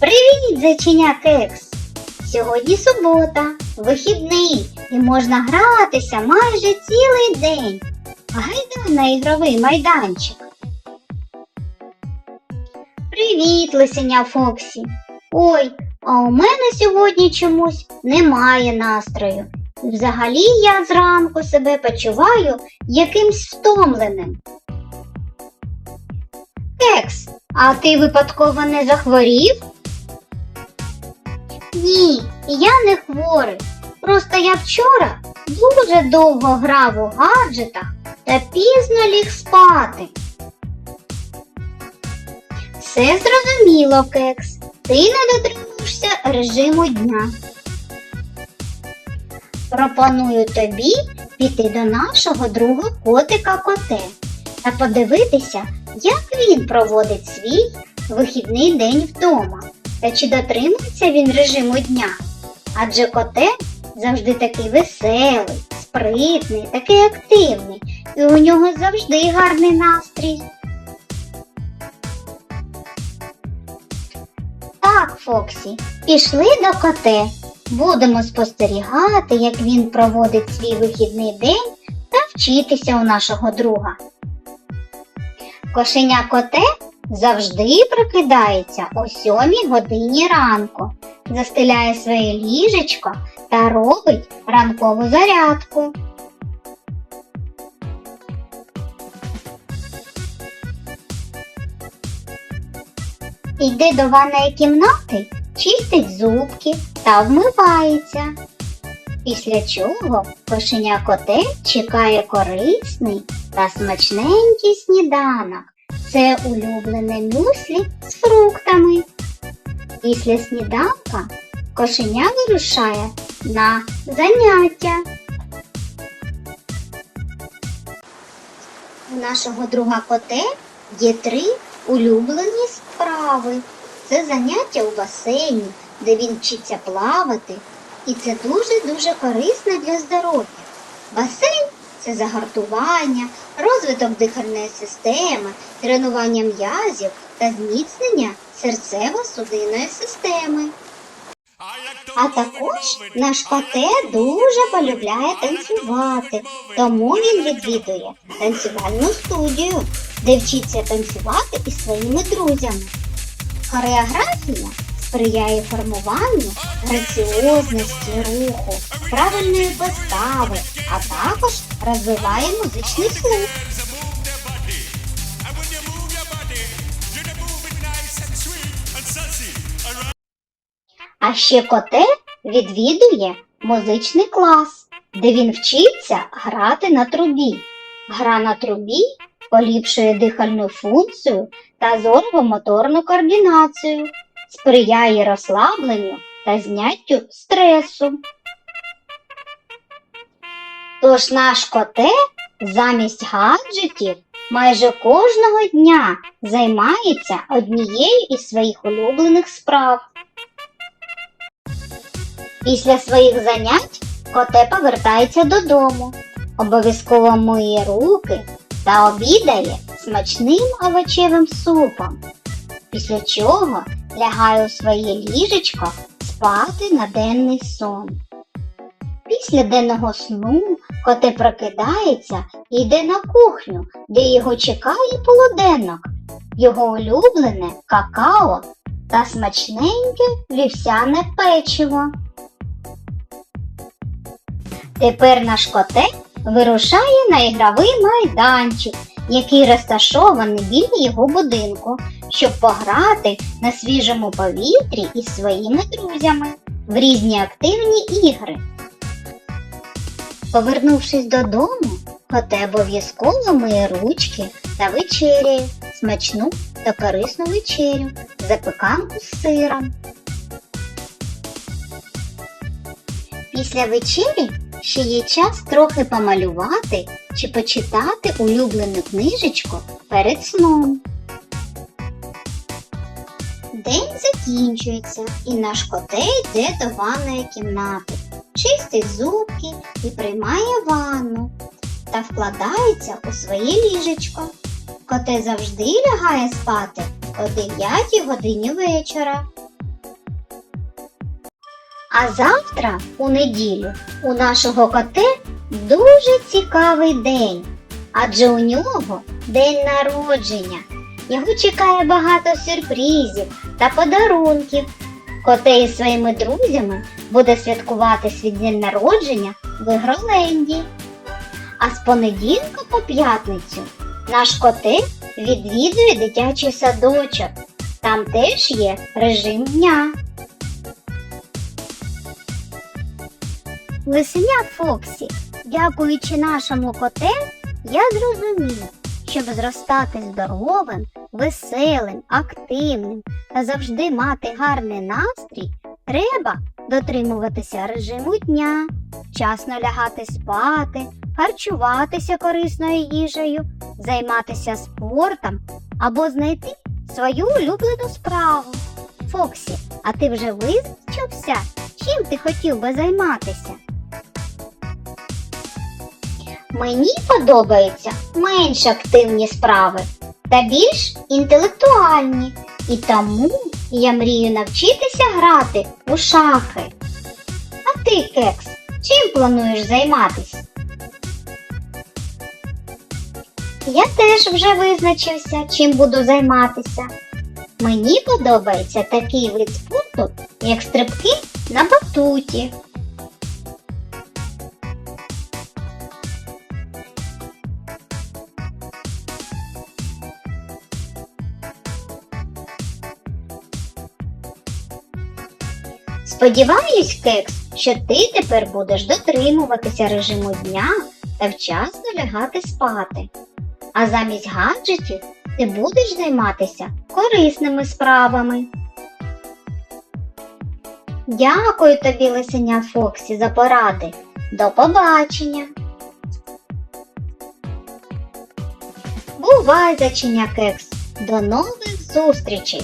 Привіт, зайчиня Кекс! Сьогодні субота, вихідний, і можна гратися майже цілий день. Гайда на ігровий майданчик. Привіт, лисеня Фоксі. Ой, а у мене сьогодні чомусь немає настрою. Взагалі я зранку себе почуваю якимсь втомленим. Кекс, а ти випадково не захворів? Ні, я не хворий. Просто я вчора дуже довго грав у гаджетах та пізно ліг спати. Все зрозуміло, Кекс. Ти не дотримуєшся режиму дня. Пропоную тобі піти до нашого друга котика Коте та подивитися, як він проводить свій вихідний день вдома та чи дотримується він режиму дня. Адже коте завжди такий веселий, спритний, такий активний, і у нього завжди гарний настрій. Так, Фоксі, пішли до коте. Будемо спостерігати, як він проводить свій вихідний день та вчитися у нашого друга. Кошеня коте завжди прокидається о сьомій годині ранку, застеляє своє ліжечко та робить ранкову зарядку. Йде до ванної кімнати, чистить зубки та вмивається. Після чого кошеня коте чекає корисний та смачненький сніданок. Це улюблене мюслі з фруктами. Після сніданка кошеня вирушає на заняття. У нашого друга коте є три улюблені справи. Це заняття у басейні, де він вчиться плавати, і це дуже-дуже корисно для здоров'я. Басейн це загартування, розвиток дихальної системи, тренування м'язів та зміцнення серцево-судинної системи. А також наш коте дуже полюбляє танцювати, тому він відвідує танцювальну студію, де вчиться танцювати із своїми друзями. Хореографія сприяє формуванню граціозності руху, правильної постави, а також розвиває музичний слух. А ще коте відвідує музичний клас, де він вчиться грати на трубі. Гра на трубі поліпшує дихальну функцію та зорово-моторну координацію, сприяє розслабленню та зняттю стресу. Тож наш коте замість гаджетів майже кожного дня займається однією із своїх улюблених справ. Після своїх занять коте повертається додому, обов'язково миє руки та обідає смачним овочевим супом, після чого лягає у своє ліжечко спати на денний сон. Після денного сну коте прокидається і йде на кухню, де його чекає полуденок, його улюблене какао та смачненьке вівсяне печиво. Тепер наш коте вирушає на ігровий майданчик, який розташований біля його будинку, щоб пограти на свіжому повітрі із своїми друзями в різні активні ігри. Повернувшись додому, коте обов'язково миє ручки та вечеряє смачну та корисну вечерю, запеканку з сиром. Після вечері ще є час трохи помалювати чи почитати улюблену книжечку перед сном. День закінчується, і наш коте йде до ванної кімнати, чистить зубки і приймає ванну та вкладається у своє ліжечко. Коте завжди лягає спати о 9 годині вечора. А завтра, у неділю, у нашого коте дуже цікавий день, адже у нього день народження. Його чекає багато сюрпризів та подарунків. Коте із своїми друзями буде святкувати свій день народження в Ігроленді. А з понеділка по п'ятницю наш коте відвідує дитячий садочок. Там теж є режим дня. Лисеня Фоксі, дякуючи нашому коте, я зрозумів, щоб зростати здоровим, веселим, активним та завжди мати гарний настрій, треба дотримуватися режиму дня, вчасно лягати спати, харчуватися корисною їжею, займатися спортом або знайти свою улюблену справу. Фоксі, а ти вже визначився, чим ти хотів би займатися? Мені подобаються менш активні справи та більш інтелектуальні. І тому я мрію навчитися грати у шахи. А ти, Кекс, чим плануєш займатися? Я теж вже визначився, чим буду займатися. Мені подобається такий вид спорту, як стрибки на батуті. Сподіваюсь, Кекс, що ти тепер будеш дотримуватися режиму дня та вчасно лягати спати. А замість гаджетів ти будеш займатися корисними справами. Дякую тобі, лисеня Фоксі, за поради. До побачення. Бувай, зачиня кекс. До нових зустрічей!